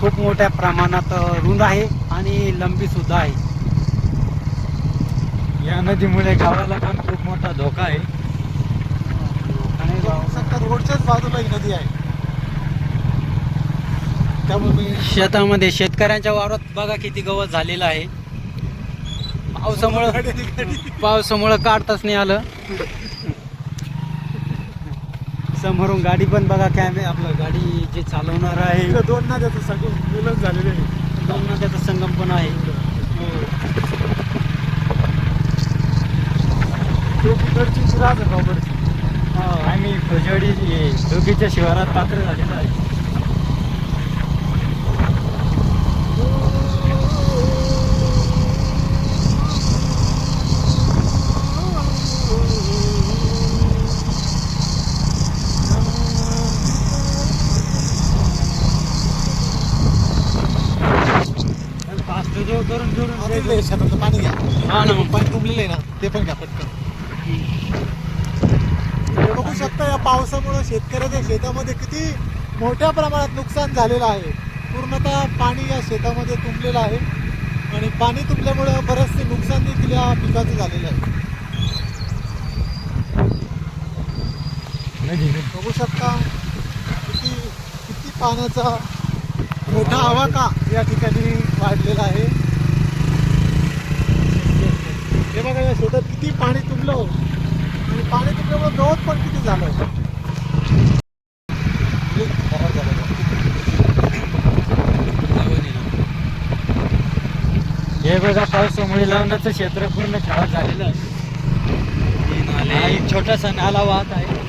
खूप मोठ्या प्रमाणात रुंद आहे आणि लंबी सुद्धा आहे. या नदीमुळे गावाला पण खूप मोठा धोका आहे. आणि रोडच्याच बाजूला ही नदी आहे. त्यामुळे शेतामध्ये शेतकऱ्यांच्या वावरात बघा किती गवत झालेलं आहे. पावसामुळं पावसामुळं काढताच नाही आलं. समोरून गाडी पण बघा कॅमे आपलं गाडी जे चालवणार आहे. दोन नद्याचं सगळं मिलन झालेलं आहे. दोन नद्याचा संगम पण आहे. राजगावकडची हा. आम्ही फुजडी डोकीच्या शिवारात पात्र झालेलो आहे. जो करून जोडून तिकडे शेतातलं पाणी घ्या. हा ना. पाणी तुंबलेलं आहे ना ते पण घ्या पटकन. हे बघू शकता या पावसामुळे शेतकऱ्याच्या शेतामध्ये किती मोठ्या प्रमाणात नुकसान झालेलं आहे. पूर्णतः पाणी या शेतामध्ये तुंबलेलं आहे. आणि पाणी तुंबल्यामुळे बरेचसे नुकसान देखील या पिकाचं झालेलं आहे. बघू शकता किती किती पाण्याचा मोठा आवाका या ठिकाणी वाढलेला आहे. हे बघा या शेतात किती पाणी तुंबलं आणि पाणी तुंबल्यामुळे गवत पण किती झालं हे बघा पावसामुळे लावण्याचं क्षेत्र पूर्ण खराब झालेलं आहे. छोटासा नाला वाहत आहे.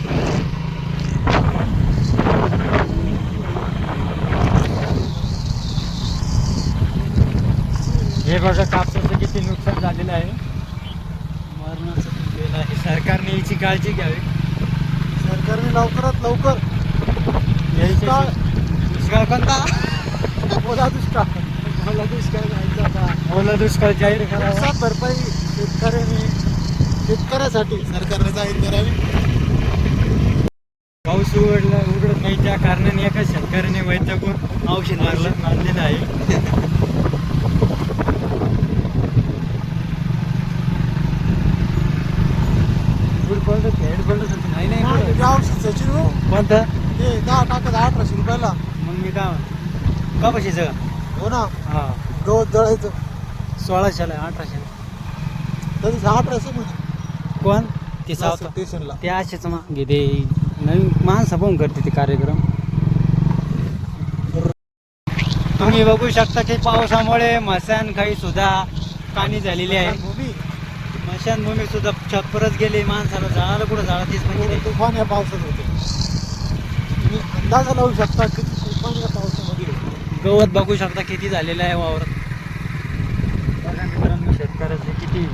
हे बघा कापसाचं किती नुकसान झालेलं आहे. मरणाचं आहे. सरकारने याची काळजी घ्यावी. सरकारने लवकरात लवकर दुष्काळ दुष्काळ कोणता? ओला दुष्काळ. ओला दुष्काळ जायचा ओला दुष्काळ जाहीर करावा. भरपाई शेतकऱ्याने शेतकऱ्यासाठी सरकारने जाहीर करावी. पाऊस उघडला उघडत नाही त्या कारणाने एका शेतकऱ्याने वैद्यकून औषध मारलं मारलेलं आहे. कोणतं ते दहा टाकत अठराशे रुपयाला. मग मी काय का बशीचं हो ना. हा. गवत जळायचं. सोळाशेला आहे, अठराशेला. तरी अठराशे म्हणजे. कोण? ते सावता. स्टेशनला ते असेच मग ते नवीन माणसं पाहून करते ते कार्यक्रम. तुम्ही बघू शकता की पावसामुळे मशानखाई सुद्धा पाणी झालेली आहे. भूमी मशानभूमी. सुद्धा छप्परच गेली माणसाला जाळाला कुठं जाळा तेच म्हणजे. तुफान या पावसात होते. तुम्ही अंदाजा लावू शकता किती तुफान या पावसामध्ये गवत बघू शकता किती झालेलं आहे वावरात. बघा मित्रांनो शेतकऱ्याचे किती